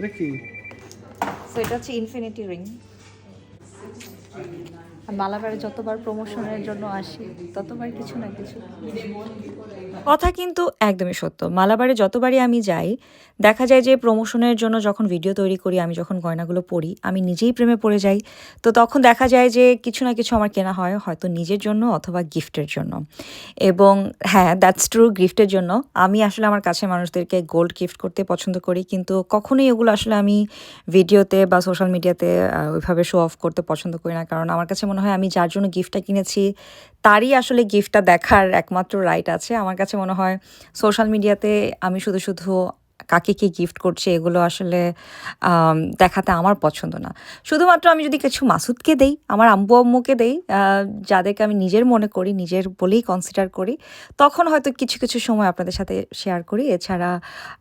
এটা কি? সো এটা হচ্ছে ইনফিনিটি রিং মালাবারে যতবার প্রমোশনের জন্য আসি, ততবার কিছু না কিছু। কথা কিন্তু একদমই সত্য। মালাবারে যতবারই আমি যাই, দেখা যায় যে প্রমোশনের জন্য যখন ভিডিও তৈরি করি, আমি যখন গয়নাগুলো পরি, আমি নিজেই প্রেমে পড়ে যাই। তো তখন দেখা যায় যে কিছু না কিছু আমার কেনা হয় হয়তো নিজের জন্য অথবা গিফটের জন্য। এবং হ্যাঁ দ্যাটস ট্রু গিফটের জন্য। আমি আসলে আমার কাছে মানুষদেরকে গোল্ড গিফট করতে পছন্দ করি, কিন্তু কখনোই এগুলো আসলে আমি ভিডিওতে বা সোশ্যাল মিডিয়াতে ওইভাবে শো অফ করতে পছন্দ করি না। কারণ আমার কাছে মনে হয় আমি যার জন্য গিফটটা কিনেছি, তারই আসলে গিফটটা দেখার একমাত্র রাইট আছে। আমার কাছে মনে হয় সোশ্যাল মিডিয়াতে আমি শুধু শুধু কাকে কি গিফট করছে এগুলো আসলে দেখাতে আমার পছন্দ না। শুধুমাত্র আমি যদি কিছু মাসুদকে দেই, আমার আম্বু আম্মুকে দেই যাদেরকে আমি নিজের মনে করি, নিজের বলেই কনসিডার করি, তখন হয়তো কিছু কিছু সময় আপনাদের সাথে শেয়ার করি। এছাড়া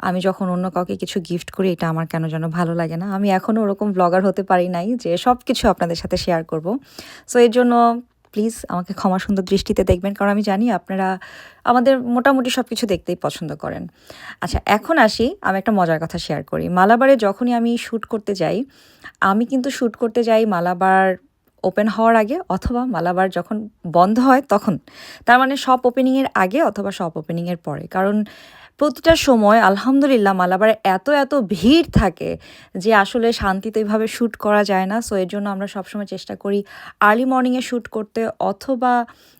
আমি যখন অন্য কাউকে কিছু গিফট করি, এটা আমার কেন যেন ভালো লাগে না। আমি এখনও ওরকম ব্লগার হতে পারি নাই যে সব কিছু আপনাদের সাথে শেয়ার করব। সো এর জন্য প্লিজ আমাকে ক্ষমা সুন্দর দৃষ্টিতে দেখবেন, কারণ আমি জানি আপনারা আমাদের মোটামুটি সব কিছু দেখতেই পছন্দ করেন। আচ্ছা এখন আসি, আমি একটা মজার কথা শেয়ার করি। মালাবারে যখনই আমি শ্যুট করতে যাই, আমি কিন্তু শ্যুট করতে যাই মালাবার ওপেন হওয়ার আগে অথবা মালাবার যখন বন্ধ হয় তখন। তার মানে সব ওপেনিংয়ের আগে অথবা সব ওপেনিংয়ের পরে। কারণ প্রতিটা সময় আলহামদুলিল্লাহ মালাবারে এত এত ভিড় থাকে যে আসলে শান্তিতে এইভাবে শ্যুট করা যায় না। সো এর জন্য আমরা সবসময় চেষ্টা করি আর্লি মর্নিংয়ে শ্যুট করতে অথবা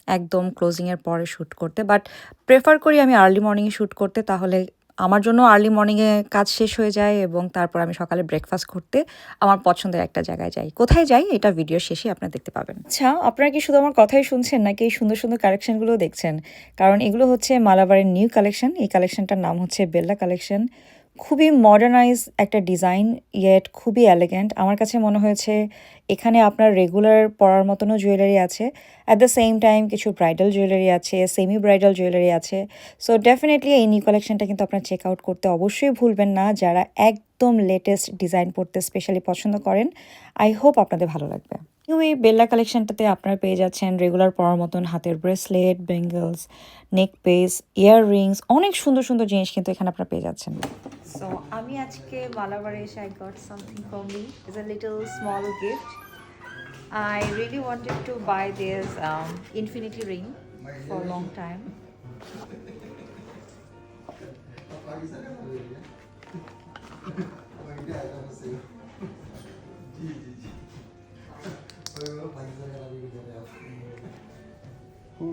একদম ক্লোজিংয়ের পরে শ্যুট করতে। বাট প্রেফার করি আমি আর্লি মর্নিংয়ে শ্যুট করতে, তাহলে আমার জন্য আর্লি মর্নিংয়ে কাজ শেষ হয়ে যায় এবং তারপর আমি সকালে ব্রেকফাস্ট করতে আমার পছন্দের একটা জায়গায় যাই। কোথায় যাই? এটা ভিডিও শেষে আপনারা দেখতে পাবেন। আচ্ছা আপনারা কি শুধু আমার কথাই শুনছেন নাকি এই সুন্দর সুন্দর কালেকশনগুলো দেখছেন? কারণ এগুলো হচ্ছে মালাবারের নিউ কালেকশন এই কালেকশনটার নাম হচ্ছে বেল্লা কালেকশন খুবই মডার্নাইজ একটা ডিজাইন ইয়েট খুবই এলিগেন্ট আমার কাছে মনে হয়েছে এখানে আপনার রেগুলার পরার মতনও জুয়েলারি আছে অ্যাট দ্য সেম টাইম কিছু ব্রাইডাল জুয়েলারি আছে সেমি ব্রাইডাল জুয়েলারি আছে। সো ডেফিনেটলি এই নিউ কালেকশনটা কিন্তু আপনার চেক আউট করতে অবশ্যই ভুলবেন না। যারা একদম লেটেস্ট ডিজাইন পড়তে স্পেশালি পছন্দ করেন আই হোপ আপনাদের ভালো লাগবে। নিউ এই বেল্লা কালেকশনটাতে আপনারা পেয়ে যাচ্ছেন রেগুলার পরার মতন হাতের bracelet bangles neck piece earrings অনেক সুন্দর সুন্দর জিনিস কিন্তু এখানে আপনারা পেয়ে যাচ্ছেন। সো আমি আজকে মালাবারে এসে I got something for me is a little small gift I really wanted to buy this um, infinity ring for a long time. O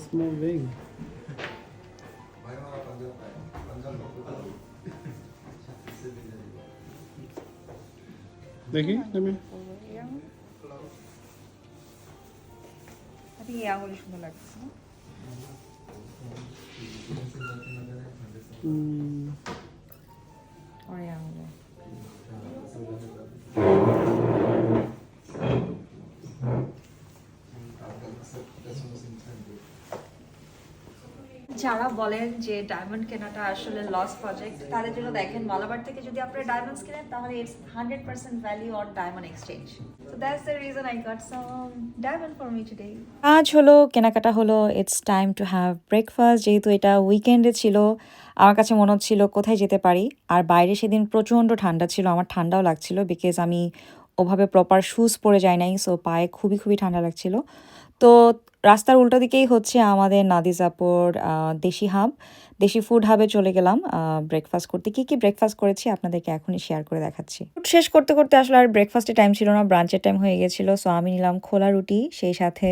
small ring দেখি আমি I think এই আঙুলে সুন্দর লাগছে না? উম, ওর এই আঙুলে যারা বলেন যে ডায়মন্ড কেনাটা আসলে লস প্রজেক্ট তাদের জন্য দেখেন মালাবার থেকে যদি আপনারা ডায়মন্ডস কেনেন, তাহলে it's hundred percent value on diamond exchange আজ হলো, কেনাকাটা হলো it's time to have breakfast যেহেতু এটা উইকেন্ডে ছিল, আমার কাছে মনে হচ্ছিল কোথায় যেতে পারি, আর বাইরে সেদিন প্রচণ্ড ঠান্ডা ছিল, আমার ঠান্ডাও লাগছিল বিকজ আমি ওভাবে প্রপার শুজ পরে যাই নাই সো পায়ে খুবই খুবই ঠান্ডা লাগছিল। তো রাস্তার উল্টো দিকেই হচ্ছে আমাদের নাদিজাপুর দেশি হাব দেশি ফুড হাবে চলে গেলাম ব্রেকফাস্ট করতে। কি কি ব্রেকফাস্ট করেছি আপনাদেরকে এখনই শেয়ার করে দেখাচ্ছি। শেষ করতে করতে আসলে আর ব্রেকফাস্টের টাইম ছিল না ব্রাঞ্চের টাইম হয়ে গেছিল। সো আমি নিলাম খোলা রুটি, সেই সাথে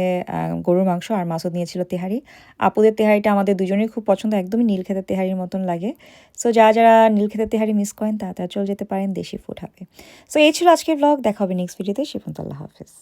গরুর মাংস আর মাসুদ নিয়েছিল তেহারি। আপুদের তেহারিটা আমাদের দুজনেই খুব পছন্দ, একদমই নীল খেতের তেহারির মতন লাগে। সো যারা যারা নীল খেতের তেহারি মিস করেন, তারা তারা চলে যেতে পারেন দেশি ফুড হাবে সো এই ছিল আজকের ব্লগ দেখা হবে নেক্সট ভিডিওতে শিফন্তল্লাহ হাফিজ।